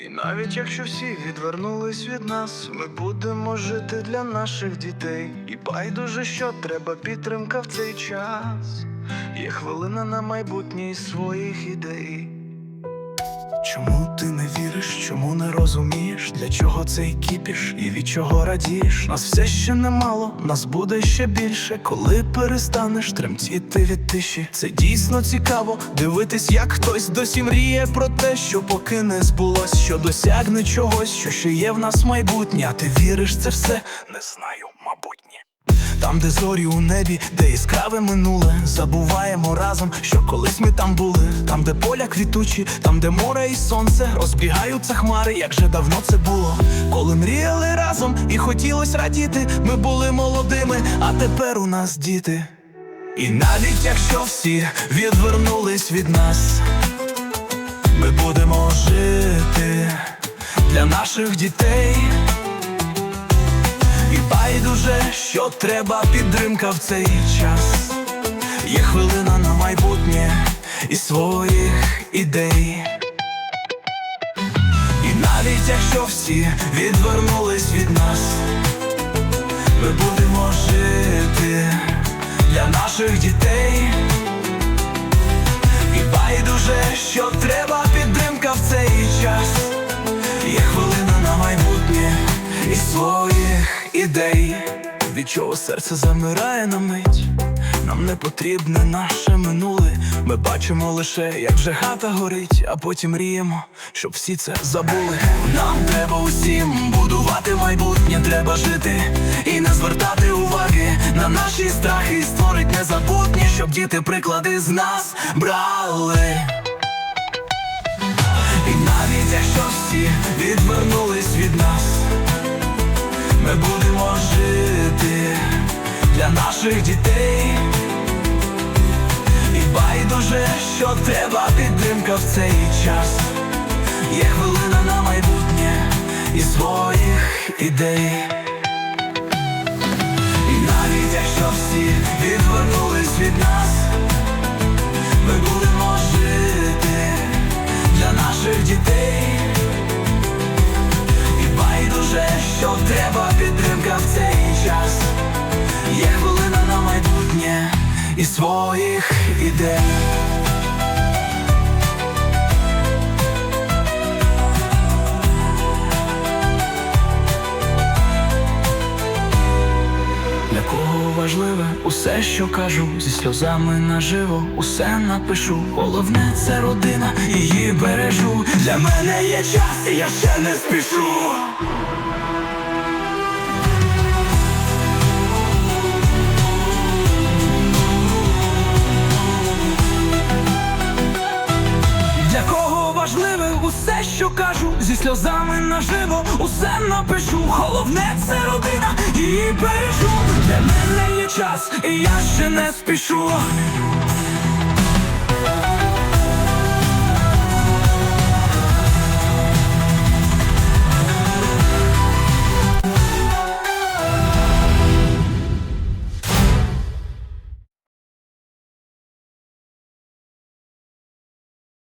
І навіть якщо всі відвернулись від нас, ми будемо жити для наших дітей. І байдуже, що треба підтримка в цей час. Є хвилина на майбутнє своїх ідей. Чому ти не віриш, чому не розумієш, для чого цей кіпіш і від чого радієш? Нас все ще немало, нас буде ще більше, коли перестанеш тремтіти від тиші. Це дійсно цікаво дивитись, як хтось досі мріє про те, що поки не збулось, що досягне чогось, що ще є в нас майбутнє. А ти віриш це все? Не знаю, мабуть. Там, де зорі у небі, де яскраве минуле, забуваємо разом, що колись ми там були. Там, де поля квітучі, там, де море і сонце, розбігаються хмари, як же давно це було. Коли мріяли разом і хотілось радіти, ми були молодими, а тепер у нас діти. І навіть якщо всі відвернулись від нас, ми будемо жити для наших дітей. Байдуже, що треба підтримка в цей час. Є хвилина на майбутнє і своїх ідей. І навіть якщо всі відвернулись від нас, ми будемо жити для наших дітей. І байдуже, що треба підтримка в цей час. Від чого серце замирає на мить. Нам не потрібне наше минуле. Ми бачимо лише, як вже хата горить, а потім мріємо, щоб всі це забули. Нам треба усім будувати майбутнє, треба жити і не звертати уваги на наші страхи, створить незабутнє, щоб діти приклади з нас брали. І навіть якщо всі відвернулись від нас, ми будемо жити наших дітей. І байдуже, що треба підтримка в цей час. Є хвилина на майбутнє і своїх ідей. І навіть якщо всі відвернулись від нас, і своїх ідей. Для кого важливе усе, що кажу, зі сльозами наживо, усе напишу. Головне це родина, її бережу. Для мене є час, і я ще не спішу. Що кажу, зі сльозами наживо, усе напишу. Головне це родина, її бережу. Для мене є час, і я ще не спішу.